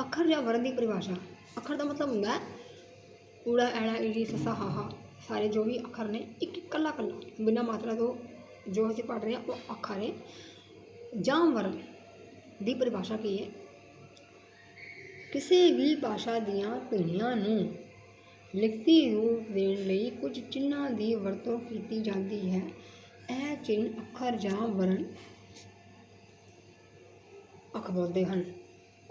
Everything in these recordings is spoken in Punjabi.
ਅੱਖਰ ਜਾਂ ਵਰਣ ਦੀ ਪਰਿਭਾਸ਼ਾ। ਅੱਖਰ ਦਾ ਮਤਲਬ ਹੁੰਦਾ ਹੈ, ਊੜਾ, ਐੜਾ, ਈੜੀ, ਸੱਸਾ, ਹਾਹਾ। ਸਾਰੇ ਜੋ ਵੀ ਅੱਖਰ ਨੇ, ਇੱਕ ਇੱਕ ਕੱਲਾ ਕੱਲਾ, ਬਿਨਾਂ ਮਾਤਰਾ ਤੋਂ ਜੋ ਅਸੀਂ ਪੜ੍ਹ ਰਹੇ ਹਾਂ, ਉਹ ਅੱਖਰ ਹੈ ਜਾਂ ਵਰਣ ਦੀ ਪਰਿਭਾਸ਼ਾ ਕੀ ਹੈ? ਕਿਸੇ ਵੀ ਭਾਸ਼ਾ ਦੀਆਂ ਧੁਨੀਆਂ ਨੂੰ ਲਿਖਤੀ ਰੂਪ ਦੇਣ ਲਈ ਕੁਝ ਚਿੰਨ੍ਹਾਂ ਦੀ ਵਰਤੋਂ ਕੀਤੀ ਜਾਂਦੀ ਹੈ। ਇਹ ਚਿੰਨ੍ਹ ਅੱਖਰ ਜਾਂ ਵਰਨ ਅਖਵਾਉਂਦੇ ਹਨ।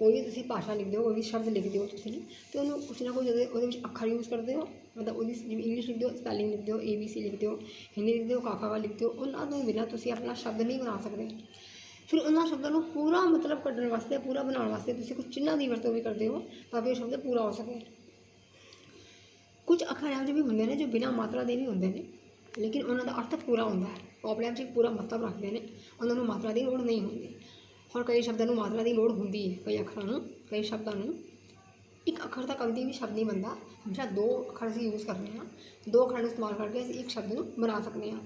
ਕੋਈ ਵੀ ਤੁਸੀਂ ਭਾਸ਼ਾ ਲਿਖਦੇ ਹੋ, ਕੋਈ ਵੀ ਸ਼ਬਦ ਲਿਖਦੇ ਹੋ ਤੁਸੀਂ, ਤੇ ਉਹਨੂੰ ਕੁਛ ਨਾ ਕੁਛ ਉਹਦੇ ਉਹਦੇ ਵਿੱਚ ਅੱਖਰ ਯੂਜ਼ ਕਰਦੇ ਹੋ। ਮਤਲਬ ਉਹਦੀ ਜਿਵੇਂ ਇੰਗਲਿਸ਼ ਲਿਖਦੇ ਹੋ ਸਪੈਲਿੰਗ ਲਿਖਦੇ ਹੋ ਏ ਬੀ ਸੀ ਲਿਖਦੇ ਹੋ ਹਿੰਦੀ ਲਿਖਦੇ ਹੋ, ਕਾਫਾਵਾ ਲਿਖਦੇ ਹੋ, ਉਹਨਾਂ ਤੋਂ ਬਿਨਾਂ ਤੁਸੀਂ ਆਪਣਾ ਸ਼ਬਦ ਨਹੀਂ ਬਣਾ ਸਕਦੇ। ਫਿਰ ਉਹਨਾਂ ਸ਼ਬਦਾਂ ਨੂੰ ਪੂਰਾ ਮਤਲਬ ਕੱਢਣ ਵਾਸਤੇ, ਪੂਰਾ ਬਣਾਉਣ ਵਾਸਤੇ ਤੁਸੀਂ ਕੁਝ ਚਿੰਨ੍ਹਾਂ ਦੀ ਵਰਤੋਂ ਵੀ ਕਰਦੇ ਹੋ, ਤਾਂ ਕਿ ਉਹ ਸ਼ਬਦ ਪੂਰਾ ਹੋ ਸਕੇ। ਕੁਝ ਅੱਖਰ ਇਹੋ ਜਿਹੇ ਵੀ ਹੁੰਦੇ ਨੇ ਜੋ ਬਿਨਾਂ ਮਾਤਰਾ ਦੇ ਵੀ ਹੁੰਦੇ ਨੇ, ਲੇਕਿਨ ਉਹਨਾਂ ਦਾ ਅਰਥ ਪੂਰਾ ਹੁੰਦਾ ਹੈ। ਉਹ ਆਪਣੇ ਆਪ 'ਚ ਪੂਰਾ ਮਤਲਬ ਰੱਖਦੇ ਨੇ, ਉਹਨਾਂ ਨੂੰ ਮਾਤਰਾ ਦੀ ਲੋੜ ਨਹੀਂ ਹੁੰਦੀ। ਔਰ ਕਈ ਸ਼ਬਦਾਂ ਨੂੰ ਮਾਤਰਾ ਦੀ ਲੋੜ ਹੁੰਦੀ ਹੈ, ਕਈ ਅੱਖਰਾਂ ਨੂੰ, ਕਈ ਸ਼ਬਦਾਂ ਨੂੰ। ਇੱਕ ਅੱਖਰ ਤਾਂ ਕਦੀ ਵੀ ਸ਼ਬਦ ਨਹੀਂ ਬਣਦਾ। ਹਮੇਸ਼ਾ ਦੋ ਅੱਖਰ ਅਸੀਂ ਯੂਜ਼ ਕਰਦੇ ਹਾਂ। ਦੋ ਅੱਖਰਾਂ ਨੂੰ ਇਸਤੇਮਾਲ ਕਰਕੇ ਅਸੀਂ ਇੱਕ ਸ਼ਬਦ ਨੂੰ ਬਣਾ ਸਕਦੇ ਹਾਂ।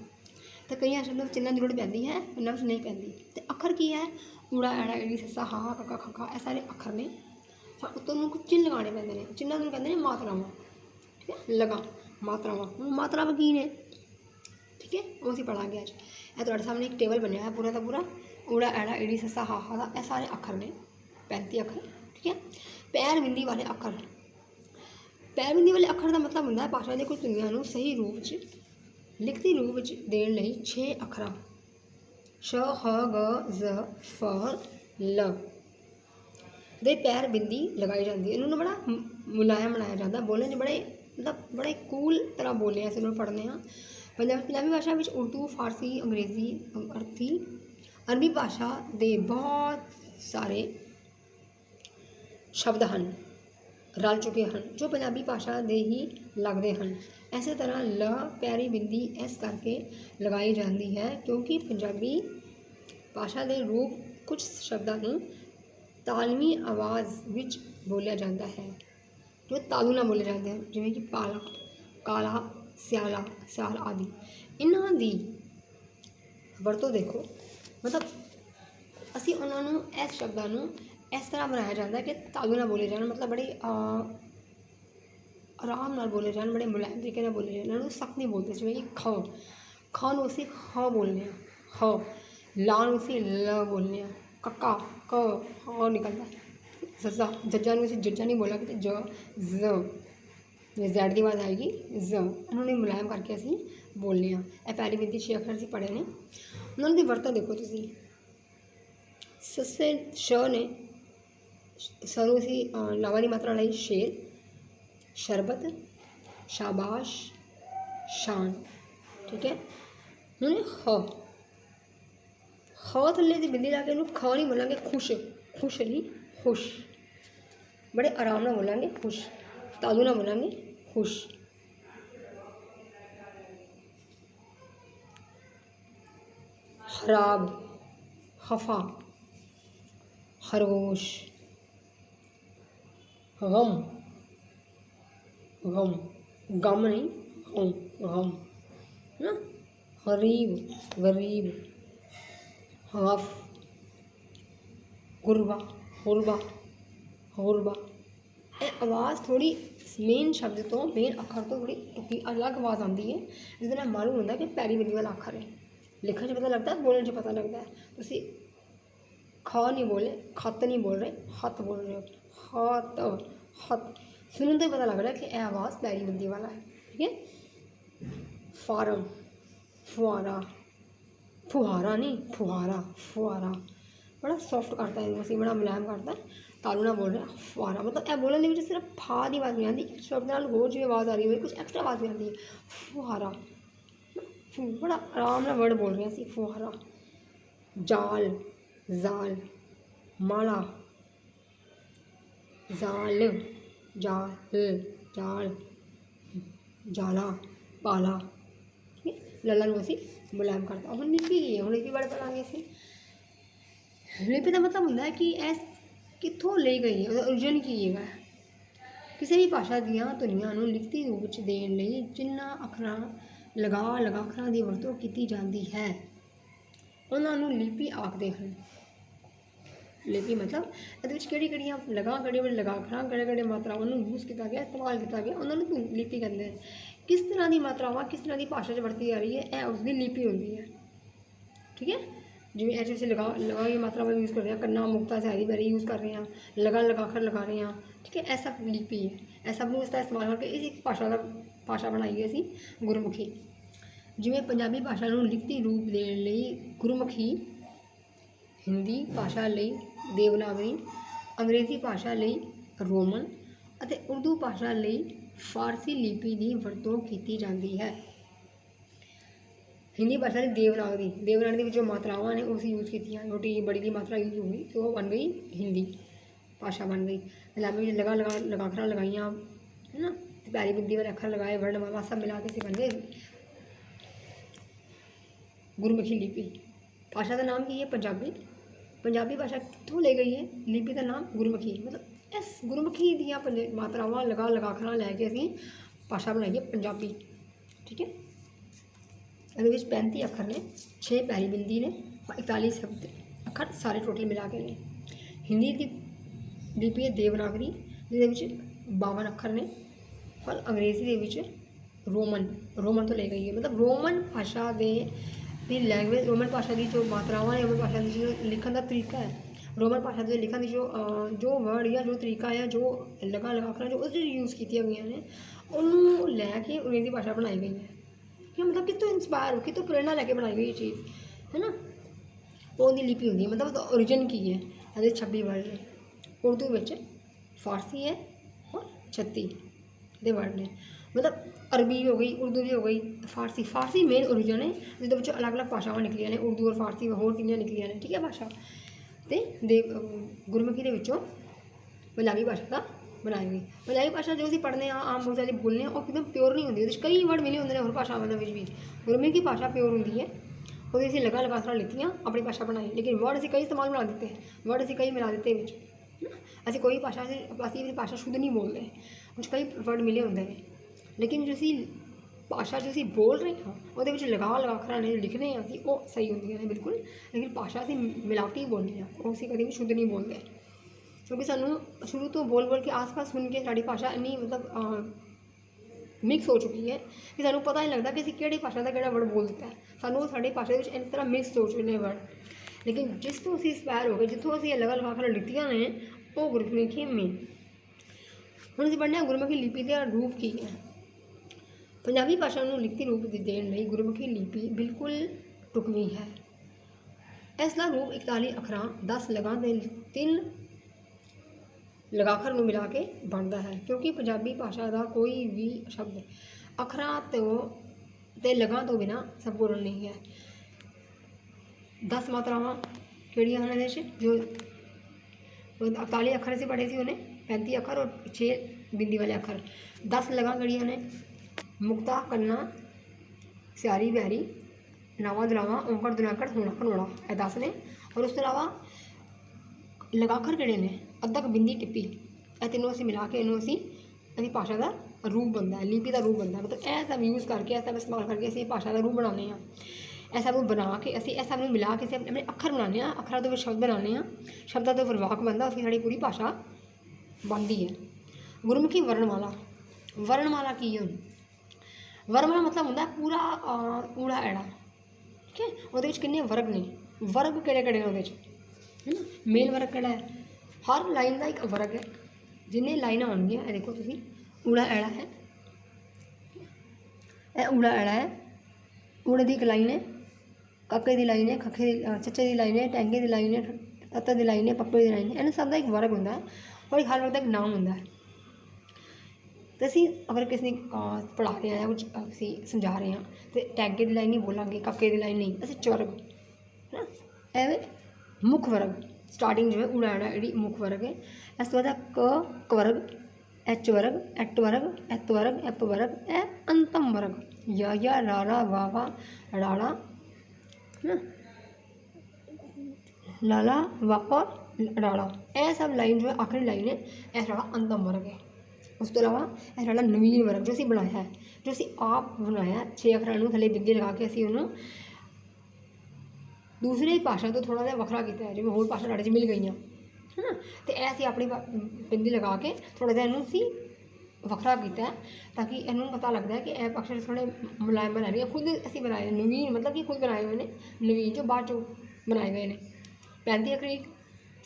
ਤੇ ਕਈਆਂ ਸ਼ਬਦਾਂ ਵਿੱਚ ਚਿੰਨ੍ਹਾਂ ਦੀ ਲੋੜ ਪੈਂਦੀ ਹੈ ਇਹਨਾਂ ਵਿੱਚ ਨਹੀਂ ਪੈਂਦੀ। ਤੇ ਅੱਖਰ ਕੀ ਹੈ? ਊੜਾ, ਐੜਾ ਈੜੀ ਸੱਸਾ ਹਾਹਾ ਕੱਕਾ ਖੱਕਾ ਇਹ ਸਾਰੇ ਅੱਖਰ ਨੇ। ਪਰ ਉੱਤੋਂ ਨੂੰ ਕੁਝ ਚਿੰਨ੍ਹ ਲਗਾਉਣੇ ਪੈਂਦੇ ਨੇ। ਚਿੰਨ੍ਹਾਂ ਨੂੰ ਕਹਿੰਦੇ ਨੇ ਮਾਤਰਾਵਾਂ। ਠੀਕ ਹੈ? ਲਗਾ, ਮਾਤਰਾਵਾਂ। ਹੁਣ ਮਾਤਰਾਵਾਂ ਕੀ ਨੇ? ਠੀਕ ਹੈ? ਉਹ ਅਸੀਂ ਪੜਾਂਗੇ ਅੱਜ। ਇਹ ਤੁਹਾਡੇ ਸਾਹਮਣੇ ਇੱਕ ਟੇਬਲ ਬਣਿਆ ਹੋਇਆ ਪੂਰਾ ਦਾ ਪੂਰਾ। ਊੜਾ ਐੜਾ, ਈੜੀ, ਸੱਸਾ ਹਾਹਾ ਦਾ, ਇਹ ਸਾਰੇ ਅੱਖਰ ਨੇ। 35 ਅੱਖਰ, ਠੀਕ ਹੈ? ਪੈਰ ਬਿੰਦੀ ਵਾਲੇ ਅੱਖਰ। ਪੈਰ ਬਿੰਦੀ ਵਾਲੇ ਅੱਖਰ ਦਾ ਮਤਲਬ ਹੁੰਦਾ ਹੈ ਭਾਸ਼ਾ ਦੇ ਕੁਝ ਧੁਨੀਆਂ ਨੂੰ ਸਹੀ ਰੂਪ 'ਚ, ਲਿਖਤੀ ਰੂਪ ਵਿੱਚ ਦੇਣ ਲਈ 6 ਅੱਖਰਾਂ। ਸ਼, ਹ, ਗ, ਜ਼, ਫ, ਲ। ਦੇ ਪੈਰ ਬਿੰਦੀ ਲਗਾਈ ਜਾਂਦੀ ਹੈ। ਇਹਨਾਂ ਨੂੰ ਬੜਾ ਮ- ਮੁਲਾਇਮ ਬਣਾਇਆ ਜਾਂਦਾ। ਬੋਲਣ 'ਚ ਬੜੇ, ਮਤਲਬ ਬੜੇ ਕੂਲ ਤਰ੍ਹਾਂ ਬੋਲੇ ਅਸੀਂ ਇਹਨੂੰ ਪੜ੍ਹਦੇ ਹਾਂ। ਪੰਜਾਬ ਪੰਜਾਬੀ ਭਾਸ਼ਾ ਵਿੱਚ ਉਰਦੂ, ਫਾਰਸੀ, ਅੰਗਰੇਜ਼ੀ, ਅਰਥੀ, ਅਰਬੀ ਭਾਸ਼ਾ ਦੇ ਬਹੁਤ ਸਾਰੇ ਸ਼ਬਦ ਹਨ, ਰਲ ਚੁੱਕੇ ਹਨ, ਜੋ ਪੰਜਾਬੀ ਭਾਸ਼ਾ ਦੇ ਹੀ ਲੱਗਦੇ ਹਨ। ਐਸੇ ਤਰ੍ਹਾਂ ਲ ਪਿਆਰੀ ਬਿੰਦੀ ਇਸ ਕਰਕੇ ਲਗਾਈ ਜਾਂਦੀ ਹੈ ਕਿਉਂਕਿ ਪੰਜਾਬੀ ਭਾਸ਼ਾ ਦੇ ਰੂਪ ਕੁਝ ਸ਼ਬਦਾਂ ਨੂੰ ਤਾਲਮੀ ਆਵਾਜ਼ ਵਿੱਚ ਬੋਲਿਆ ਜਾਂਦਾ ਹੈ, ਜੋ ਤਾਲੂ ਨਾਲ ਬੋਲੇ ਜਾਂਦੇ ਹਨ, ਜਿਵੇਂ ਕਿ ਪਾਲਾ, ਕਾਲਾ ਸਿਆਲਾ, ਸਿਆਲ ਆਦਿ। ਇਹਨਾਂ ਦੀ ਵਰਤੋਂ ਦੇਖੋ, ਮਤਲਬ ਅਸੀਂ ਉਹਨਾਂ ਨੂੰ ਇਸ ਸ਼ਬਦਾਂ ਨੂੰ ਇਸ ਤਰ੍ਹਾਂ ਬਣਾਇਆ ਜਾਂਦਾ ਕਿ ਤਾਲੂ ਨਾਲ ਬੋਲੇ ਜਾਣ, ਮਤਲਬ ਬੜੇ ਆਰਾਮ ਨਾਲ ਬੋਲੇ ਜਾਣ, ਬੜੇ ਮੁਲਾਇਮ ਤਰੀਕੇ ਨਾਲ ਬੋਲੇ ਜਾਣ। ਇਹਨਾਂ ਨੂੰ ਸਖਤ ਨਹੀਂ ਬੋਲਦੇ, ਜਿਵੇਂ ਕਿ ਖ। ਖ ਨੂੰ ਅਸੀਂ ਖ ਬੋਲਦੇ ਹਾਂ। ਖ। ਲਾ ਨੂੰ ਅਸੀਂ ਲ ਬੋਲਦੇ ਹਾਂ। ਕੱਕਾ, ਕ, ਹ ਨਿਕਲਦਾ। ਜ਼ਜ਼ਾ ਜੱਜਾਂ ਨੂੰ ਅਸੀਂ ਜੱਜਾਂ ਨਹੀਂ ਬੋਲਾਂਗੇ ਤੇ ਜ, ਜ਼। ਜ਼ੈਡ ਦੀ ਆਵਾਜ਼ ਆਏਗੀ। ਜ਼ ਇਹਨਾਂ ਨੂੰ ਮੁਲਾਇਮ ਕਰਕੇ ਅਸੀਂ ਬੋਲਦੇ ਹਾਂ। ਇਹ ਪਹਿਲੀ ਬਿੰਦੀ ਛੇ ਅੱਖਰ ਅਸੀਂ ਪੜ੍ਹੇ ਨੇ। ਉਹਨਾਂ ਦੀ ਵਰਤੋਂ ਦੇਖੋ ਤੁਸੀਂ। ਸੱਸੇ ਸ਼ ਨੇ ਸਰੂ ਸੀ ਲਾਵਾ ਦੀ ਮਾਤਰਾ ਲਈ ਸ਼ੇਰ, ਸ਼ਰਬਤ, ਸ਼ਾਬਾਸ਼, ਸ਼ਾਨ। ਠੀਕ ਹੈ? ਹੁਣ ਖ। ਖ ਥੱਲੇ ਦੀ ਬਿੰਦੀ ਲਾ ਕੇ ਇਹਨੂੰ ਖ ਨਹੀਂ ਬੋਲਾਂਗੇ, ਖੁਸ਼। ਖੁਸ਼ ਨਹੀਂ, ਖੁਸ਼। ਬੜੇ ਆਰਾਮ ਨਾਲ ਬੋਲਾਂਗੇ, ਖੁਸ਼। ਤਾਲੂ ਨਾਲ ਬੋਲਾਂਗੇ। खुश। खराब, खफा, खरगोश, गम गम गम नहीं, गम गम ना? गरीब गरीब गफ गुरबा गुरबा गुरबा। आवाज़ थोड़ी ਮੇਨ ਸ਼ਬਦ ਤੋਂ ਮੇਨ ਅੱਖਰ ਤੋਂ ਥੋੜੀ ਟੁਕੀ ਅਲੱਗ ਆਵਾਜ਼ ਆਉਂਦੀ ਹੈ, ਜਿਹਦੇ ਨਾਲ ਮਾਲੂਮ ਹੁੰਦਾ ਕਿ ਪੈਰੀ ਬਿੰਦੀ ਵਾਲਾ ਅੱਖਰ ਹੈ। ਲਿਖਣ 'ਚ ਪਤਾ ਲੱਗਦਾ, ਬੋਲਣ 'ਚ ਪਤਾ ਲੱਗਦਾ ਤੁਸੀਂ ਖਾ ਨਹੀਂ ਬੋਲੇ ਖਤ ਨਹੀਂ ਬੋਲ ਰਹੇ, ਹੱਥ ਬੋਲ ਰਹੇ ਹੋ। ਖਤ ਹੱਥ। ਸੁਣਨ ਤੋਂ ਹੀ ਪਤਾ ਲੱਗ ਰਿਹਾ ਕਿ ਇਹ ਆਵਾਜ਼ ਪੈਰੀ ਬਿੰਦੀ ਵਾਲਾ ਹੈ, ਠੀਕ ਹੈ? ਫਾਰਮ ਫੁਆਰਾ ਫੁਹਾਰਾ ਨਹੀਂ, ਫੁਹਾਰਾ ਫੁਆਰਾ ਬੜਾ ਸੌਫਟ ਕਰਤਾ ਹੈ ਅਸੀਂ, ਬੜਾ ਮੁਲਾਇਮ ਕਰਤਾ। ਤਾਲੂ ਨਾਲ ਬੋਲ ਰਿਹਾ ਫੁਆਰਾ ਮਤਲਬ ਇਹ ਬੋਲਣ ਦੇ ਵਿੱਚ ਸਿਰਫ ਫਾ ਦੀ ਆਵਾਜ਼ ਨਹੀਂ ਆਉਂਦੀ, ਇੱਕ ਸ਼ਬਦ ਨਾਲ ਹੋਰ ਜਿਵੇਂ ਆਵਾਜ਼ ਆ ਰਹੀ ਹੋਵੇ ਕੁਝ ਐਕਸਟਰਾ ਆਵਾਜ਼ ਵੀ ਆਉਂਦੀ ਹੈ। ਫੁਹਾਰਾ। ਫੁ- ਬੜਾ ਆਰਾਮ ਨਾਲ ਵਰਡ ਬੋਲ ਰਿਹਾ ਸੀ, ਫੁਹਾਰਾ। ਜਾਲ, ਜ਼ਾਲ, ਮਾਲਾ। ਜ਼ਾਲ, ਜਾਲ ਜਾਲ, ਜਾਲਾ, ਪਾਲਾ। ਠੀਕ ਹੈ? ਲੱਲਾ ਨੂੰ ਅਸੀਂ ਮੁਲਾਇਮ ਕਰਤਾ। ਹੁਣ ਲਿਪੀ ਕੀ ਹੈ? ਹੁਣ ਲਿਪੀ ਬਾਰੇ ਪੜਾਂਗੇ ਅਸੀਂ ਲਿਪੀ ਦਾ ਮਤਲਬ ਹੁੰਦਾ ਕਿ ਇਸ ਕਿੱਥੋਂ ਲਈ ਗਈ ਹੈ? ਉਹਦਾ origin ਕੀ ਹੈਗਾ ਕਿਸੇ ਵੀ ਭਾਸ਼ਾ ਦੀਆਂ ਧੁਨੀਆਂ ਨੂੰ ਲਿਖਤੀ ਰੂਪ ਵਿੱਚ ਦੇਣ ਲਈ ਜਿਨ੍ਹਾਂ ਅੱਖਰਾਂ, ਲਗਾ ਲਗਾਖਰਾਂ ਦੀ ਵਰਤੋਂ ਕੀਤੀ ਜਾਂਦੀ ਹੈ, ਉਹਨਾਂ ਨੂੰ ਲਿਪੀ ਆਖਦੇ ਹਨ। ਲਿਪੀ ਮਤਲਬ ਇਹਦੇ ਵਿੱਚ ਕਿਹੜੀ ਕਿਹੜੀਆਂ ਲਗਾ, ਕਿਹੜੀ ਕਿਹੜੀ ਲਗਾਖਰਾਂ ਕਿਹੜੇ ਕਿਹੜੇ ਮਾਤਰਾਵਾਂ ਨੂੰ ਯੂਜ਼ ਕੀਤਾ ਗਿਆ, ਇਸਤੇਮਾਲ ਕੀਤਾ ਗਿਆ, ਉਹਨਾਂ ਨੂੰ ਲਿਪੀ ਕਹਿੰਦੇ ਹਨ। ਕਿਸ ਤਰ੍ਹਾਂ ਦੀ ਮਾਤਰਾਵਾਂ ਕਿਸ ਤਰ੍ਹਾਂ ਦੀ ਭਾਸ਼ਾ 'ਚ ਵਰਤੀ ਜਾ ਰਹੀ ਹੈ, ਇਹ ਉਸਦੀ ਲਿਪੀ ਹੁੰਦੀ ਹੈ। ਠੀਕ ਹੈ? ਜਿਵੇਂ ਇਹ 'ਚ ਅਸੀਂ ਲਗਾ ਲਗਾ ਦੀ ਮਾਤਰਾਵਾਂ ਯੂਜ਼ ਕਰ ਰਹੇ ਹਾਂ, ਕੰਨਾ ਮੁਕਤਾ ਸਾਰੀ ਬੈਰੀ ਯੂਜ਼ ਕਰ ਰਹੇ ਹਾਂ ਲਗਾ ਲਗਾ ਕਰ ਲਗਾ ਰਹੇ ਹਾਂ, ਠੀਕ ਹੈ, ਇਹ ਸਭ ਲਿਪੀ ਹੈ। ਇਹ ਸਭ ਨੂੰ ਇਸ ਦਾ ਇਸਤੇਮਾਲ ਕਰਕੇ ਇਸ ਇੱਕ ਭਾਸ਼ਾ ਦਾ ਭਾਸ਼ਾ ਬਣਾਈ ਹੈ ਅਸੀਂ ਗੁਰਮੁਖੀ। ਜਿਵੇਂ ਪੰਜਾਬੀ ਭਾਸ਼ਾ ਨੂੰ ਲਿਖਤੀ ਰੂਪ ਦੇਣ ਲਈ ਗੁਰਮੁਖੀ, ਹਿੰਦੀ ਭਾਸ਼ਾ ਲਈ ਦੇਵਨਾਗਰੀ, ਅੰਗਰੇਜ਼ੀ ਭਾਸ਼ਾ ਲਈ ਰੋਮਨ ਅਤੇ ਉਰਦੂ ਭਾਸ਼ਾ ਲਈ ਫਾਰਸੀ ਲਿਪੀ ਦੀ ਵਰਤੋਂ ਕੀਤੀ ਜਾਂਦੀ ਹੈ। ਹਿੰਦੀ ਭਾਸ਼ਾ ਦੀ ਦੇਵਨਾਗਰੀ ਦੇਵਨਾਗਰੀ ਦੇ ਵਿੱਚ ਜੋ ਮਾਤਰਾਵਾਂ ਨੇ ਉਸ ਯੂਜ਼ ਕੀਤੀਆਂ ਛੋਟੀ ਬੜੀ ਦੀ ਮਾਤਰਾ ਯੂਜ਼ ਹੋ ਗਈ, ਤੇ ਉਹ ਬਣ ਗਈ ਹਿੰਦੀ ਭਾਸ਼ਾ ਬਣ ਗਈ। ਪੰਜਾਬੀ ਵਿੱਚ ਲਗਾ ਲਗਾ ਲਗਾਖਰਾਂ ਲਗਾਈਆਂ ਹੈ ਨਾ ਤੇ ਪਿਆਰੀ ਬਿੰਦੀ ਵਾਲੇ ਅੱਖਰ ਲਗਾਏ, ਵਰਣਮਾਲਾ ਸਭ ਮਿਲਾ ਕੇ ਸੀ, ਬਣ ਗਏ। ਗੁਰਮੁਖੀ ਲਿਪੀ, ਭਾਸ਼ਾ ਦਾ ਨਾਮ ਕੀ ਹੈ? ਪੰਜਾਬੀ। ਪੰਜਾਬੀ ਭਾਸ਼ਾ ਕਿੱਥੋਂ ਲਈ ਗਈ ਹੈ? ਲਿਪੀ ਦਾ ਨਾਮ ਗੁਰਮੁਖੀ, ਮਤਲਬ ਇਸ ਗੁਰਮੁਖੀ ਦੀਆਂ ਮਾਤਰਾਵਾਂ ਲਗਾ ਲਗਾਖਰਾਂ ਲੈ ਕੇ ਅਸੀਂ ਭਾਸ਼ਾ ਬਣਾਈ ਹੈ ਪੰਜਾਬੀ, ਠੀਕ ਹੈ? ਇਹਦੇ ਵਿੱਚ 35 ਅੱਖਰ ਨੇ 6 ਪੈਰੀ ਬਿੰਦੀ ਨੇ 41 ਸ਼ਬਦ ਅੱਖਰ ਸਾਰੇ ਟੋਟਲ ਮਿਲਾ ਕੇ ਨੇ। ਹਿੰਦੀ ਦੀ ਲਿਪੀ ਹੈ ਦੇਵਨਾਗਰੀ, ਜਿਹਦੇ ਵਿੱਚ 52 ਅੱਖਰ ਨੇ ਔਰ ਅੰਗਰੇਜ਼ੀ ਦੇ ਵਿੱਚ ਰੋਮਨ ਰੋਮਨ ਤੋਂ ਲਈ ਗਈ ਹੈ। ਮਤਲਬ ਰੋਮਨ ਭਾਸ਼ਾ ਦੇ, ਦੀ ਲੈਂਗੁਏਜ ਰੋਮਨ ਭਾਸ਼ਾ ਦੀ ਜੋ ਮਾਤਰਾਵਾਂ ਨੇ, ਰੋਮਨ ਭਾਸ਼ਾ ਦੀ ਜੋ ਲਿਖਣ ਦਾ ਤਰੀਕਾ ਹੈ, ਰੋਮਨ ਭਾਸ਼ਾ ਦੇ ਲਿਖਣ ਦੀ ਜੋ ਜੋ ਵਰਡ ਜਾਂ ਜੋ ਤਰੀਕਾ ਹੈ ਜੋ ਲਗਾ ਲਗਾ ਕਰ ਜੋ ਉਹਦੇ ਯੂਜ਼ ਕੀਤੀਆਂ ਗਈਆਂ ਨੇ, ਉਹਨੂੰ ਲੈ ਕੇ ਅੰਗਰੇਜ਼ੀ ਭਾਸ਼ਾ ਬਣਾਈ ਗਈ ਹੈ। ਕਿ ਮਤਲਬ ਕਿਤੋਂ ਇਨਸਪਾਇਰ ਹੋ ਕਿਤੋਂ ਪ੍ਰੇਰਣਾ ਲੈ ਕੇ ਬਣਾਈ ਗਈ ਇਹ ਚੀਜ਼ ਹੈ ਨਾ ਉਹਦੀ ਲਿਪੀ ਹੁੰਦੀ ਹੈ, ਮਤਲਬ ਉਹਦਾ origin ਕੀ ਹੈ? ਇਹਦੇ 26 ਵਰਡ ਨੇ। ਉਰਦੂ ਵਿੱਚ ਫਾਰਸੀ ਹੈ ਔਰ 36 ਦੇ ਵਰਡ ਨੇ। ਮਤਲਬ ਅਰਬੀ ਹੋ ਗਈ, ਉਰਦੂ ਵੀ ਹੋ ਗਈ, ਫਾਰਸੀ। ਫਾਰਸੀ ਮੇਨ origin ਹੈ, ਜਿਹਦੇ ਵਿੱਚੋਂ ਅਲੱਗ-ਅਲੱਗ ਭਾਸ਼ਾਵਾਂ ਨਿਕਲੀਆਂ ਨੇ, ਉਰਦੂ ਔਰ ਫਾਰਸੀ ਹੋਰ ਕਿੰਨੀਆਂ ਨਿਕਲੀਆਂ ਨੇ, ਠੀਕ ਹੈ ਭਾਸ਼ਾ। ਤੇ ਦੇ ਗੁਰਮੁਖੀ ਦੇ ਵਿੱਚੋਂ ਪੰਜਾਬੀ ਭਾਸ਼ਾ ਦਾ ਬਣਾਈ ਗਈ ਪੰਜਾਬੀ ਭਾਸ਼ਾ ਜੋ ਅਸੀਂ ਪੜ੍ਹਦੇ ਹਾਂ, ਆਮ ਬੋਲਚਾਲ ਦੀ ਬੋਲਦੇ ਹਾਂ, ਉਹ ਇੱਕਦਮ ਪਿਓਰ ਨਹੀਂ ਹੁੰਦੀ। ਉਹਦੇ 'ਚ ਕਈ ਵਰਡ ਮਿਲੇ ਹੁੰਦੇ ਨੇ ਹੋਰ ਭਾਸ਼ਾਵਾਂ ਦੇ ਵਿੱਚ ਵੀ। ਗੁਰਮੁਖੀ ਭਾਸ਼ਾ ਪਿਓਰ ਹੁੰਦੀ ਹੈ। ਉਹਦੇ ਅਸੀਂ ਲਗਾ ਲਗਾ ਥੋੜਾ ਲਿਖੀਆਂ ਆਪਣੀ ਭਾਸ਼ਾ ਬਣਾਈ। ਲੇਕਿਨ ਵਰਡ ਅਸੀਂ ਕਈ ਇਸਤੇਮਾਲ ਬਣਾ ਦਿੱਤੇ। ਵਰਡ ਅਸੀਂ ਕਈ ਮਿਲਾ ਦਿੱਤੇ ਵਿੱਚ। ਅਸੀਂ ਕੋਈ ਭਾਸ਼ਾ ਅਸੀਂ ਆਪਣੀ ਭਾਸ਼ਾ ਸ਼ੁੱਧ ਨਹੀਂ ਬੋਲਦੇ। ਉਹ 'ਚ ਕਈ ਵਰਡ ਮਿਲੇ ਹੁੰਦੇ ਨੇ। ਲੇਕਿਨ ਜੋ ਅਸੀਂ ਭਾਸ਼ਾ ਜੋ ਅਸੀਂ ਬੋਲ ਰਹੇ ਹਾਂ, ਉਹਦੇ ਵਿੱਚ ਲਗਾ ਲਗਾ ਖਰਾਂ ਨੇ ਰਹੇ ਹਾਂ ਅਸੀਂ, ਉਹ ਸਹੀ ਹੁੰਦੀਆਂ ਨੇ ਬਿਲਕੁਲ। ਲੇਕਿਨ ਭਾਸ਼ਾ ਅਸੀਂ ਮਿਲਾਵਟੀ ਬੋਲਦੇ ਹਾਂ। ਉਹ ਅਸੀਂ ਕਦੇ ਵੀ ਸ਼ੁੱਧ ਨਹੀਂ ਬੋਲਦੇ। ਕਿਉਂਕਿ ਸਾਨੂੰ ਸ਼ੁਰੂ ਤੋਂ ਬੋਲ ਬੋਲ ਕੇ ਆਸ-ਪਾਸ ਸੁਣ ਕੇ ਸਾਡੀ ਭਾਸ਼ਾ ਇੰਨੀ ਮਤਲਬ ਮਿਕਸ ਹੋ ਚੁੱਕੀ ਹੈ ਕਿ ਸਾਨੂੰ ਪਤਾ ਨਹੀਂ ਲੱਗਦਾ ਕਿ ਅਸੀਂ ਕਿਹੜੀ ਭਾਸ਼ਾ ਦਾ ਕਿਹੜਾ ਵਰਡ ਬੋਲ ਦਿੱਤਾ ਹੈ। ਸਾਨੂੰ ਉਹ ਸਾਡੀ ਭਾਸ਼ਾ ਦੇ ਵਿੱਚ ਇਸ ਤਰ੍ਹਾਂ ਮਿਕਸ ਹੋ ਚੁੱਕੇ ਨੇ ਵਰਡ ਲੇਕਿਨ ਜਿਸ ਤੋਂ ਅਸੀਂ ਇੰਸਪਾਇਰ ਹੋ ਗਏ, ਜਿੱਥੋਂ ਅਸੀਂ ਅਲੱਗ ਅਲੱਗ ਅੱਖਰ ਲਿਖਤੀਆਂ ਨੇ, ਉਹ ਗੁਰਮੁਖੀ ਮੀ ਹੁਣ ਅਸੀਂ ਪੜ੍ਹਦੇ ਗੁਰਮੁਖੀ ਲਿਪੀ ਦਾ ਰੂਪ ਕੀ ਹੈ? ਪੰਜਾਬੀ ਭਾਸ਼ਾ ਨੂੰ ਲਿਖਤੀ ਰੂਪ ਦੇਣ ਲਈ ਗੁਰਮੁਖੀ ਲਿਪੀ ਬਿਲਕੁਲ ਢੁਕਵੀਂ ਹੈ। ਇਸ ਦਾ ਰੂਪ 41 ਅੱਖਰਾਂ 10 ਲਗਾਂ ਦੇ ਤਿੰਨ ਲਗਾਖਰ ਨੂੰ ਮਿਲਾ ਕੇ ਬਣਦਾ ਹੈ, ਕਿਉਂਕਿ ਪੰਜਾਬੀ ਭਾਸ਼ਾ ਦਾ ਕੋਈ ਵੀ ਸ਼ਬਦ ਅੱਖਰਾਂ ਤੋਂ ਤੇ ਲਗਾਂ ਤੋਂ ਬਿਨਾ ਸੰਪੂਰਨ ਨਹੀਂ ਹੈ। 10 ਮਾਤਰਾਵਾਂ ਕਿਹੜੀਆਂ ਹਨ ਇਹਦੇ ਜੋ 41 ਅੱਖਰ ਅਸੀਂ ਪੜ੍ਹੇ ਸੀ ਉਹਨੇ 35 ਅੱਖਰ ਔਰ 6 ਬਿੰਦੀ ਵਾਲੇ ਅੱਖਰ। 10 ਲਗਾਂ ਕਿਹੜੀਆਂ ਨੇ? ਮੁਕਤਾ, ਕੰਨਾ, ਸਿਆਰੀ ਬਿਹਾਰੀ ਨਾਵਾ ਦਲਾਵਾ ਓਂਕਾਰ ਦੁਨਾਕੜ ਹੋਣਾ ਖਨੋੜਾ ਇਹ 10 ਨੇ। ਔਰ ਉਸ ਤੋਂ ਇਲਾਵਾ ਲਗਾਖਰ ਕਿਹੜੇ ਨੇ? ਅੱਧਾ ਅੱਧਕ ਬਿੰਦੀ ਟਿੱਪੀ ਇਹ ਤਿੰਨੋਂ ਅਸੀਂ ਮਿਲਾ ਕੇ ਇਹਨੂੰ ਅਸੀਂ ਇਹਦੀ ਭਾਸ਼ਾ ਦਾ ਰੂਪ ਬਣਦਾ ਹੈ ਲਿਪੀ ਦਾ ਰੂਪ ਬਣਦਾ ਮਤਲਬ ਇਹ ਸਭ ਯੂਜ਼ ਕਰਕੇ ਇਹ ਸਭ ਇਸਤੇਮਾਲ ਕਰਕੇ ਅਸੀਂ ਭਾਸ਼ਾ ਦਾ ਰੂਪ ਬਣਾਉਂਦੇ ਹਾਂ। ਇਹ ਸਭ ਨੂੰ ਬਣਾ ਕੇ ਅਸੀਂ ਇਹ ਸਭ ਨੂੰ ਮਿਲਾ ਕੇ ਅਸੀਂ ਆਪਣੇ ਅੱਖਰ ਬਣਾਉਂਦੇ ਹਾਂ। ਅੱਖਰਾਂ ਦੇ ਵਿੱਚ ਸ਼ਬਦ ਬਣਾਉਂਦੇ ਹਾਂ। ਸ਼ਬਦਾਂ ਤੋਂ ਫਿਰ ਵਾਕ ਬਣਦਾ ਫਿਰ ਸਾਡੀ ਪੂਰੀ ਭਾਸ਼ਾ ਬਣਦੀ ਹੈ। ਗੁਰਮੁਖੀ ਵਰਣਮਾਲਾ ਵਰਣਮਾਲਾ ਕੀ ਹੈ? ਵਰਣਮਾਲਾ ਮਤਲਬ ਹੁੰਦਾ ਪੂਰਾ ਅਹ, ਊੜਾ ਐੜਾ। ਠੀਕ ਹੈ? ਉਹਦੇ ਵਿੱਚ ਕਿੰਨੇ ਵਰਗ ਨੇ? ਵਰਗ ਕਿਹੜੇ ਕਿਹੜੇ ਨੇ ਉਹਦੇ ਵਿੱਚ? ਹੈ ਨਾ ਮੇਲ ਵਰਗ ਕਿਹੜਾ ਹੈ? ਹਰ ਲਾਈਨ ਦਾ ਇੱਕ ਵਰਗ ਹੈ। ਜਿੰਨੇ ਲਾਈਨਾਂ ਹੋਣਗੀਆਂ ਇਹ ਦੇਖੋ ਤੁਸੀਂ, ਊੜਾ ਐੜਾ ਹੈ। ਇਹ ਊੜਾ ਐੜਾ ਹੈ। ਊੜੇ ਦੀ ਇੱਕ ਲਾਈਨ ਹੈ, ਕਾਕੇ ਦੀ ਲਾਈਨ ਹੈ, ਖੱਖੇ ਦੀ ਚੱਚੇ ਦੀ ਲਾਈਨ ਹੈ, ਟੈਂਗੇ ਦੀ ਲਾਈਨ ਹੈ, ਤੱਤੇ ਦੀ ਲਾਈਨ ਹੈ, ਪੱਪੇ ਦੀ ਲਾਈਨ ਹੈ। ਇਹਨਾਂ ਸਭ ਦਾ ਇੱਕ ਵਰਗ ਹੁੰਦਾ ਹੈ ਔਰ ਹਰ ਵਰਗ ਦਾ ਇੱਕ ਨਾਮ ਹੁੰਦਾ ਹੈ। ਤੇ ਅਸੀਂ ਅਗਰ ਕਿਸੇ ਨੇ ਪੜ੍ਹਾ ਰਹੇ ਹਾਂ ਕੁਝ ਅਸੀਂ ਸਮਝਾ ਰਹੇ ਹਾਂ, ਤੇ ਟੈਂਕੇ ਦੀ ਲਾਈਨ ਨਹੀਂ ਬੋਲਾਂਗੇ, ਕਾਕੇ ਦੀ ਲਾਈਨ ਨਹੀਂ, ਅਸੀਂ ਚਵਰਗ ਹੈ ਨਾ ਐਵੇਂ ਮੁੱਖ ਵਰਗ ਸਟਾਰਟਿੰਗ ਜੋ ਹੈ ਉੜਾੜਾ ਜਿਹੜੀ ਮੁੱਖ ਵਰਗ ਹੈ ਇਸ ਤੋਂ ਬਾਅਦ ਹੈ ਕ ਕ ਵਰਗ ਐਚ ਵਰਗ ਐਟ ਵਰਗ ਐਤ ਵਰਗ ਐਪ ਵਰਗ ਇਹ ਅੰਤਮ ਵਰਗ ਯਾ ਯਾ ਰਾ ਰਾ ਵਾ ਵਾ ਰਾੜਾ ਹੈ ਨਾ ਲਾਲਾ ਵਾ ਔਰ ਰਾੜਾ ਇਹ ਸਭ ਲਾਈਨ ਜੋ ਹੈ ਆਖਰੀ ਲਾਈਨ ਹੈ ਇਹ ਸਾਡਾ ਅੰਤਮ ਵਰਗ ਹੈ ਉਸ ਤੋਂ ਇਲਾਵਾ ਇਹ ਸਾਡਾ ਨਵੀਨ ਵਰਗ ਜੋ ਅਸੀਂ ਬਣਾਇਆ ਹੈ ਜੋ ਅਸੀਂ ਆਪ ਬਣਾਇਆ ਛੇ ਅੱਖਰਾਂ ਨੂੰ ਥੱਲੇ ਬਿੰਦੀ ਲਗਾ ਕੇ ਅਸੀਂ ਉਹਨੂੰ ਦੂਸਰੀ ਭਾਸ਼ਾ ਤੋਂ ਥੋੜਾ ਜਿਹਾ ਵੱਖਰਾ ਕੀਤਾ ਹੈ, ਜਿਵੇਂ ਹੋਰ ਭਾਸ਼ਾ ਸਾਡੇ 'ਚ ਮਿਲ ਗਈਆਂ ਹੈ ਨਾ ਤੇ ਇਹ ਅਸੀਂ ਆਪਣੀ ਬਿੰਦੀ ਲਗਾ ਕੇ ਥੋੜਾ ਜਿਹਾ ਇਹਨੂੰ ਅਸੀਂ ਵੱਖਰਾ ਕੀਤਾ ਤਾਂ ਕਿ ਇਹਨੂੰ ਪਤਾ ਲੱਗਦਾ ਹੈ ਕਿ ਇਹ ਅਕਸ਼ਰ ਥੋੜੇ ਮੁਲਾਇਮ ਬਣਾ ਰਹੀ ਹੈ, ਖੁਦ ਅਸੀਂ ਬਣਾਏ ਨਵੀਨ, ਮਤਲਬ ਕਿ ਖੁਦ ਬਣਾਏ ਹੋਏ ਨੇ, ਨਵੀਨ ਜੋ ਬਾਅਦ ਚੋਂ ਬਣਾਏ ਗਏ ਨੇ। 35 ਅਖਰੀ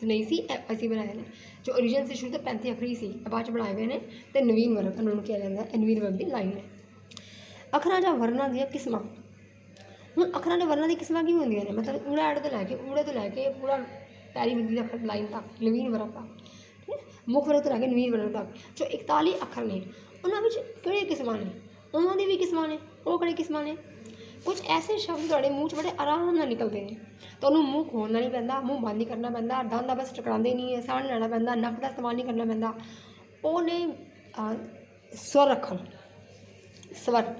ਤੇ ਨਹੀਂ ਸੀ, ਇਹ ਅਸੀਂ ਬਣਾਏ ਨੇ। ਜੋ ਓਰੀਜਨ ਸੀ, ਸ਼ੁਰੂ ਤੋਂ 35 ਅਖਰੀ ਸੀ ਬਾਅਦ ਚ ਬਣਾਏ ਗਏ ਨੇ, ਤੇ ਨਵੀਨ ਵਰਗ ਉਹਨਾਂ ਨੂੰ ਕਿਹਾ ਜਾਂਦਾ ਹੈ ਨਵੀਨ ਵਰਗ ਦੀ ਲਾਈਨ ਹੈ। ਅੱਖਰਾਂ ਜਾਂ ਵਰਨਾਂ ਦੀਆਂ ਕਿਸਮਾਂ। ਹੁਣ ਅੱਖਰਾਂ ਦੇ ਵਰਣਾਂ ਦੀ ਕਿਸਮਾਂ ਕੀ ਹੁੰਦੀਆਂ ਨੇ? ਮਤਲਬ ਊੜਾ ਐੜ ਤੋਂ ਲੈ ਕੇ ਊੜੇ ਤੋਂ ਲੈ ਕੇ ਪੂਰਾ ਪੈਰੀ ਬਿੰਦੀ ਦਾ ਅੱਖਰ ਲਾਈਨ ਤੱਕ, ਨਵੀਨ ਵਰਣ ਤੱਕ, ਠੀਕ ਹੈ? ਮੁੱਖ ਵਰਗ ਤੋਂ ਲੈ ਕੇ ਨਵੀਨ ਵਰਣ ਤੱਕ, ਜੋ 41 ਅੱਖਰ ਨੇ, ਉਹਨਾਂ ਵਿੱਚ ਕਿਹੜੇ ਕਿਸਮਾਂ ਨੇ? ਉਹਨਾਂ ਦੀ ਵੀ ਕਿਸਮਾਂ ਨੇ, ਉਹ ਕਿਹੜੇ ਕਿਸਮਾਂ ਨੇ? ਕੁਝ ਐਸੇ ਸ਼ਬਦ ਤੁਹਾਡੇ ਮੂੰਹ 'ਚ ਬੜੇ ਆਰਾਮ ਨਾਲ ਨਿਕਲਦੇ ਨੇ। ਤੁਹਾਨੂੰ ਮੂੰਹ ਖੋਲ੍ਹਣਾ ਨਹੀਂ ਪੈਂਦਾ, ਮੂੰਹ ਬੰਦ ਨਹੀਂ ਕਰਨਾ ਪੈਂਦਾ, ਦੰਦ ਦਾ ਬਸ ਟਕਰਾਉਂਦੇ ਨਹੀਂ ਹੈ ਸਾਹ ਲੈਣਾ ਪੈਂਦਾ, ਨੱਕ ਦਾ ਇਸਤੇਮਾਲ ਨਹੀਂ ਕਰਨਾ ਪੈਂਦਾ। ਉਹ ਨੇ ਸਵਰ ਅੱਖਰ ਸਵਰ।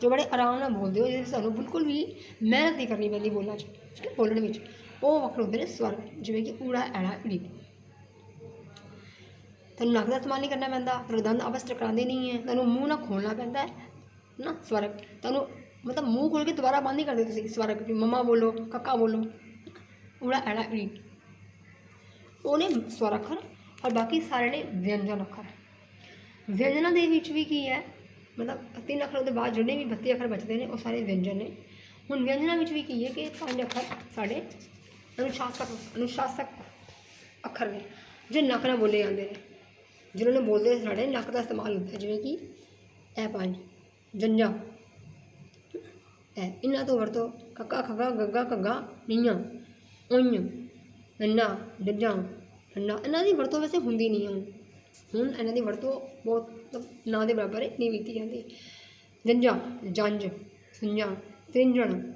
ਜੋ ਬੜੇ ਆਰਾਮ ਨਾਲ ਬੋਲਦੇ ਹੋ, ਜਿਹਦੇ ਸਾਨੂੰ ਬਿਲਕੁਲ ਵੀ ਮਿਹਨਤ ਨਹੀਂ ਕਰਨੀ ਪੈਂਦੀ ਬੋਲਣ 'ਚ, ਠੀਕ ਹੈ, ਬੋਲਣ ਵਿੱਚ। ਉਹ ਵੱਖਰੇ ਹੁੰਦੇ ਨੇ ਸਵਰ, ਜਿਵੇਂ ਕਿ ਊੜਾ, ਐੜਾ ਈੜੀ ਤੁਹਾਨੂੰ ਨੱਕ ਦਾ ਇਸਤੇਮਾਲ ਨਹੀਂ ਕਰਨਾ ਪੈਂਦਾ ਤੁਹਾਨੂੰ ਦੰਦ ਆਪਸ ਟਕਰਾਉਂਦੇ ਨਹੀਂ ਹੈ, ਤੁਹਾਨੂੰ ਮੂੰਹ ਨਾ ਖੋਲਣਾ ਪੈਂਦਾ ਹੈ, ਨਾ ਸਵਰ ਤੁਹਾਨੂੰ ਮਤਲਬ ਮੂੰਹ ਖੋਲ ਕੇ ਦੁਬਾਰਾ ਬੰਦ ਨਹੀਂ ਕਰਦੇ ਤੁਸੀਂ ਸਵਰ ਵੀ ਮਮਾ ਬੋਲੋ, ਕੱਕਾ ਬੋਲੋ। ਊੜਾ, ਐੜਾ ਈੜੀ ਉਹਨੇ ਸਵਰ ਅੱਖਰ ਔਰ ਬਾਕੀ ਸਾਰੇ ਨੇ ਵਿਅੰਜਨ ਅੱਖਰ ਵਿਅੰਜਨਾਂ ਦੇ ਵਿੱਚ ਵੀ ਕੀ ਹੈ ਮਤਲਬ ਤਿੰਨ ਅੱਖਰ ਉਹਦੇ ਬਾਅਦ ਜਿਹੜੇ ਵੀ 32 ਅੱਖਰ ਬਚਦੇ ਨੇ, ਉਹ ਸਾਰੇ ਵਿਅੰਜਨ ਨੇ। ਹੁਣ ਵਿਅੰਜਨਾਂ ਵਿੱਚ ਵੀ ਕੀ ਹੈ ਕਿ ਪੰਜ ਅੱਖਰ ਸਾਡੇ ਅਨੁਸ਼ਾਸਕ ਅਨੁਸ਼ਾਸਕ ਅੱਖਰ ਨੇ, ਜੋ ਨੱਕ ਨਾਲ ਬੋਲੇ ਜਾਂਦੇ ਨੇ। ਜਿਹਨਾਂ ਨੂੰ ਬੋਲਦੇ ਸਾਡੇ ਨੱਕ ਦਾ ਇਸਤੇਮਾਲ ਹੁੰਦਾ ਜਿਵੇਂ ਕਿ ਇਹ ਪੰਜ ਜੰਜਾ ਇਹ ਇਹਨਾਂ ਤੋਂ ਵਰਤੋਂ ਕੱਕਾ, ਖੱਗਾ, ਗੱਗਾ, ਘੱਗਾ ਨੀਆਂ ਉੰਨ ਨੰਨਾ, ਡੱਜਾਂ ਨੰਨਾ ਇਹਨਾਂ ਦੀ ਵਰਤੋਂ ਵੈਸੇ ਹੁੰਦੀ ਨਹੀਂ ਹੈ ਹੁਣ ਇਹਨਾਂ ਦੀ ਵਰਤੋਂ ਬਹੁਤ, ਮਤਲਬ ਨਾ ਦੇ ਬਰਾਬਰ ਨਹੀਂ ਕੀਤੀ ਜਾਂਦੀ। ਜੰਜਾ, ਜੰਜ, ਸੁੰਜਾਂ, ਤ੍ਰਿੰਜਣ।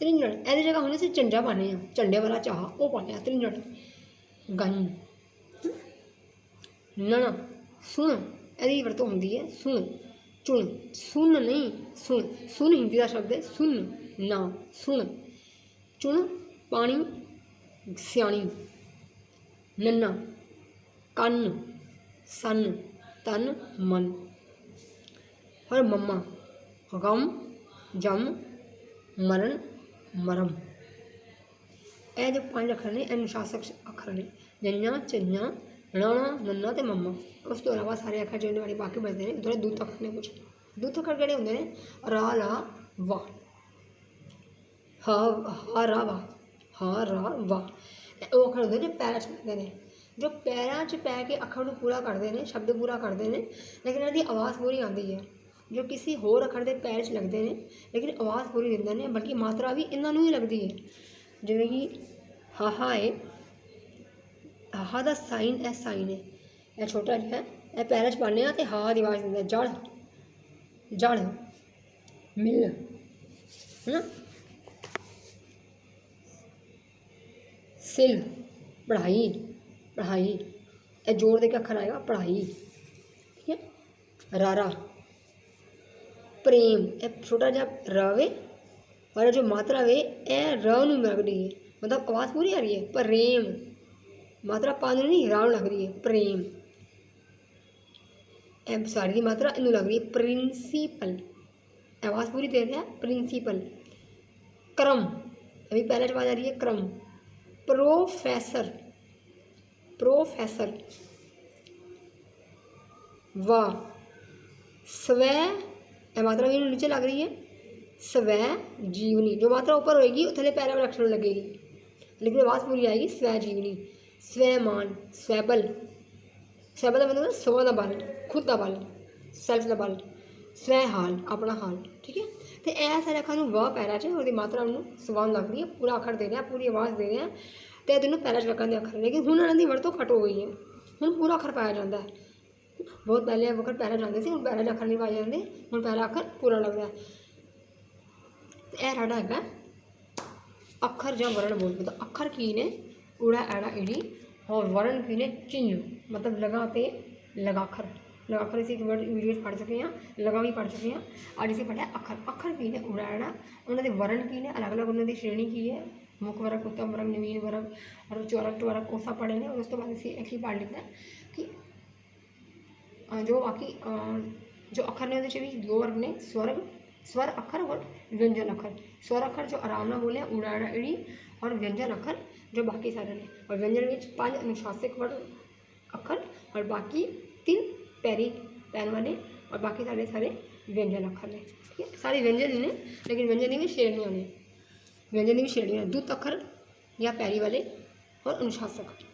ਤ੍ਰਿੰਜਣ, ਇਹਦੀ ਜਗ੍ਹਾ ਹੁਣ ਅਸੀਂ ਝੰਡਾ ਪਾਉਂਦੇ ਹਾਂ। ਝੰਡੇ ਵਾਲਾ ਚਾਹ ਉਹ ਪਾਉਂਦੇ ਹਾਂ, ਤ੍ਰਿੰਜਣ। ਗੰਨ ਨਾ ਸੁਣ, ਇਹਦੀ ਵਰਤੋਂ ਹੁੰਦੀ ਹੈ, ਸੁਣ। ਚੁਣ, ਸੁਣ ਨਹੀਂ, ਸੁਣ। ਸੁਣ ਹਿੰਦੀ ਦਾ ਸ਼ਬਦ ਹੈ, ਸੁਣ, ਨਾ, ਸੁਣ। ਚੁਣ, ਪਾਣੀ, ਸਿਆਣੀ। ਨੰਨਾ। ਕੰਨ, ਸਨ, ਤਨ, ਮਨ। ਔਰ ਮੰਮਾ ਗਮ ਜਮ, ਮਰਨ, ਮਰਮ। ਇਹ ਜੋ ਪੰਜ ਅੱਖਰ ਨੇ ਅਨੁਸ਼ਾਸਕ ਅੱਖਰ ਨੇ। ਜੰਨਾ ਚੰਨਾ ਰਾਣਾ ਨੰਨਾ ਤੇ ਮੰਮਾ। ਉਸ ਤੋਂ ਇਲਾਵਾ ਸਾਰੇ ਅੱਖਰ ਜਿਹੜੇ ਵਾਲੇ ਬਾਕੀ ਬਚਦੇ ਨੇ। ਥੋੜੇ ਦੁੱਤ ਅੱਖਰ ਨੇ ਕੁਝ ਦੁੱਤ ਅੱਖਰ ਕਿਹੜੇ ਹੁੰਦੇ ਨੇ? ਰਾ, ਲਾ, ਵਾ। ਹਾ ਹਾ, ਰਾ, ਵਾ। ਹਾ, ਰਾ, ਵਾ। ਉਹ ਅੱਖਰ ਹੁੰਦੇ ਨੇ, ਜੋ ਪੈਰਾਂ 'ਚ ਨੇ। ਜੋ ਪੈਰਾਂ 'ਚ ਪੈ ਕੇ ਅੱਖਰ ਨੂੰ ਪੂਰਾ ਕਰਦੇ ਨੇ, ਸ਼ਬਦ ਪੂਰਾ ਕਰਦੇ ਨੇ, ਲੇਕਿਨ ਇਹਨਾਂ ਦੀ ਆਵਾਜ਼ ਪੂਰੀ ਆਉਂਦੀ ਹੈ। ਜੋ ਕਿਸੇ ਹੋਰ ਅੱਖਰ ਦੇ ਪੈਰ 'ਚ ਲੱਗਦੇ ਨੇ, ਲੇਕਿਨ ਆਵਾਜ਼ ਪੂਰੀ ਦਿੰਦੇ ਨੇ, ਬਲਕਿ ਮਾਤਰਾ ਵੀ ਇਹਨਾਂ ਨੂੰ ਹੀ ਲੱਗਦੀ ਹੈ। ਜਿਵੇਂ ਕਿ ਹਾਹਾ ਹੈ, ਹਾਹਾ ਦਾ ਸਾਈਨ ਇਹ ਸਾਈਨ ਹੈ, ਇਹ ਛੋਟਾ ਜਿਹਾ ਇਹ ਪੈਰਾਂ 'ਚ ਪਾਉਂਦੇ ਆ ਤੇ ਹਾ ਦੀ ਆਵਾਜ਼ ਦਿੰਦਾ ਜੜ ਜੜ, ਮਿਲ ਹੈ ਸਿਲ, ਪੜ੍ਹਾਈ। ਪੜ੍ਹਾਈ ਇਹ ਜੋੜ ਦੇ ਕੇ ਅੱਖਰ ਆਏਗਾ ਪੜ੍ਹਾਈ ਠੀਕ ਹੈ ਰਾਰਾ ਪ੍ਰੇਮ ਇਹ ਛੋਟਾ ਜਿਹਾ ਰ ਵੇ ਔਰ ਇਹ ਜੋ ਮਾਤਰਾ ਵੇ ਇਹ ਰ ਨੂੰ ਲੱਗ ਰਹੀ ਹੈ ਮਤਲਬ ਆਵਾਜ਼ ਪੂਰੀ ਆ ਰਹੀ ਹੈ ਪ੍ਰੇਮ ਮਾਤਰਾ ਪਾ ਨੂੰ ਨਹੀਂ ਰਾ ਨੂੰ ਲੱਗ ਰਹੀ ਹੈ ਪ੍ਰੇਮ ਇਹ ਸਾਰੀ ਦੀ ਮਾਤਰਾ ਇਹਨੂੰ ਲੱਗ ਰਹੀ ਹੈ ਪ੍ਰਿੰਸੀਪਲ ਆਵਾਜ਼ ਪੂਰੀ ਦੇ ਰਿਹਾ ਪ੍ਰਿੰਸੀਪਲ ਕਰਮ ਅਭੀ पहले आवाज आ रही है क्रम प्रोफेसर प्रोफेसर वाह स्व ਇਹ ਮਾਤਰਾ ਵੀ ਇਹਨੂੰ ਨੀਚੇ ਲੱਗ ਰਹੀ ਹੈ ਸਵੈ ਜੀਵਨੀ ਜੋ ਮਾਤਰਾ ਉੱਪਰ ਹੋਏਗੀ ਉਹ ਥੱਲੇ ਪੈਰਾਂ ਵਾਲਾ ਅਕਸ਼ਰ ਲੱਗੇਗੀ ਲੇਕਿਨ ਆਵਾਜ਼ ਪੂਰੀ ਆਏਗੀ ਸਵੈ ਜੀਵਨੀ ਸਵੈਮਾਨ ਸਵੈਬਲ ਸਵੈਬਲ ਦਾ ਮਤਲਬ ਸਵ ਦਾ ਬਲ ਖੁਦ ਦਾ ਬਲ ਸੈਲਫ ਦਾ ਬਲ ਸਵੈ ਹਾਲ ਆਪਣਾ ਹਾਲ ਠੀਕ ਹੈ ਤੇ ਇਹ ਸਾਰੇ ਅੱਖਰਾਂ ਨੂੰ ਵਾ ਪੈਰਾਂ 'ਚ ਉਹਦੀ ਮਾਤਰਾ ਨੂੰ ਸਵਾਨ ਲੱਗਦੀ ਹੈ ਪੂਰਾ ਅੱਖਰ ਦੇ ਰਿਹਾ ਪੂਰੀ ਆਵਾਜ਼ ਦੇ ਰਿਹਾ ਤੇ ਇਹ ਦੋਨੋਂ ਪੈਰਾਂ 'ਚ ਲੱਗਣ ਦੇ ਅੱਖਰ ਨੇ ਲੇਕਿਨ ਹੁਣ ਇਹਨਾਂ ਦੀ ਵਰਤੋਂ ਘੱਟ ਹੋ ਗਈ ਹੈ। ਹੁਣ ਪੂਰਾ ਅੱਖਰ ਪਾਇਆ ਜਾਂਦਾ ਹੈ। ਬਹੁਤ ਪਹਿਲੇ ਇਹ ਵਕਤ ਪੈਰਾ ਜਾਂਦੇ ਸੀ, ਹੁਣ ਪੈਰਾ 'ਚ ਅੱਖਰ ਨਹੀਂ ਪਾਏ ਜਾਂਦੇ, ਹੁਣ ਪਹਿਲਾ ਅੱਖਰ ਪੂਰਾ ਲੱਗਦਾ ਹੈ। ਇਹ ਸਾਡਾ ਹੈਗਾ ਅੱਖਰ ਜਾਂ ਵਰਣ ਬੋਲ ਤਾਂ ਅੱਖਰ ਕੀ ਨੇ? ਊੜਾ, ਐੜਾ, ਈੜੀ ਔਰ ਵਰਣ ਕੀ ਨੇ? ਚਿੰਨ ਮਤਲਬ ਲਗਾ ਤੇ ਲਗਾਖਰ। ਲਗਾਖਰ ਅਸੀਂ ਇੱਕ ਵਰਡ ਵੀਡੀਓ ਪੜ੍ਹ ਚੁੱਕੇ ਹਾਂ, ਲਗਾ ਵੀ ਪੜ੍ਹ ਚੁੱਕੇ ਹਾਂ। ਅੱਜ ਅਸੀਂ ਪੜ੍ਹਿਆ ਅੱਖਰ। ਅੱਖਰ ਕੀ ਨੇ? ਊੜਾ, ਐੜਾ। ਉਹਨਾਂ ਦੇ ਵਰਣ ਕੀ ਨੇ? ਅਲੱਗ ਅਲੱਗ ਮੁੱਖ ਵਰਗ ਉੱਤਮ ਵਰਗ ਨਵੀਨ ਵਰਗ ਔਰ ਵਿਚਾਰਕ ਵਰਗ ਉਹ ਸਭ ਪੜ੍ਹੇ ਨੇ ਔਰ ਉਸ ਤੋਂ ਬਾਅਦ ਅਸੀਂ ਇਹ ਹੀ ਪੜ੍ਹ ਲੈਂਦੇ ਕਿ ਜੋ ਬਾਕੀ ਜੋ ਅੱਖਰ ਨੇ ਉਹਦੇ ਚ ਵੀ ਦੋ ਵਰਗ ਨੇ ਸਵਰਗ स्वर अखर और व्यंजन अखर स्वर अखर जो आराम ना बोले उड़ाड़ा इड़ी और व्यंजन अखर जो बाकी सारे ने और व्यंजन में पांच अनुशासिक वर्ण अखर और बाकी तीन पैरी पैन वाले और बाकी सारे सारे व्यंजन अखर ने ठीक है सारे व्यंजन ही ने लेकिन व्यंजन ही में शेर नहीं होने व्यंजन की श्रेणी में द्रुत अक्षर या पैरी वाले और अनुशासक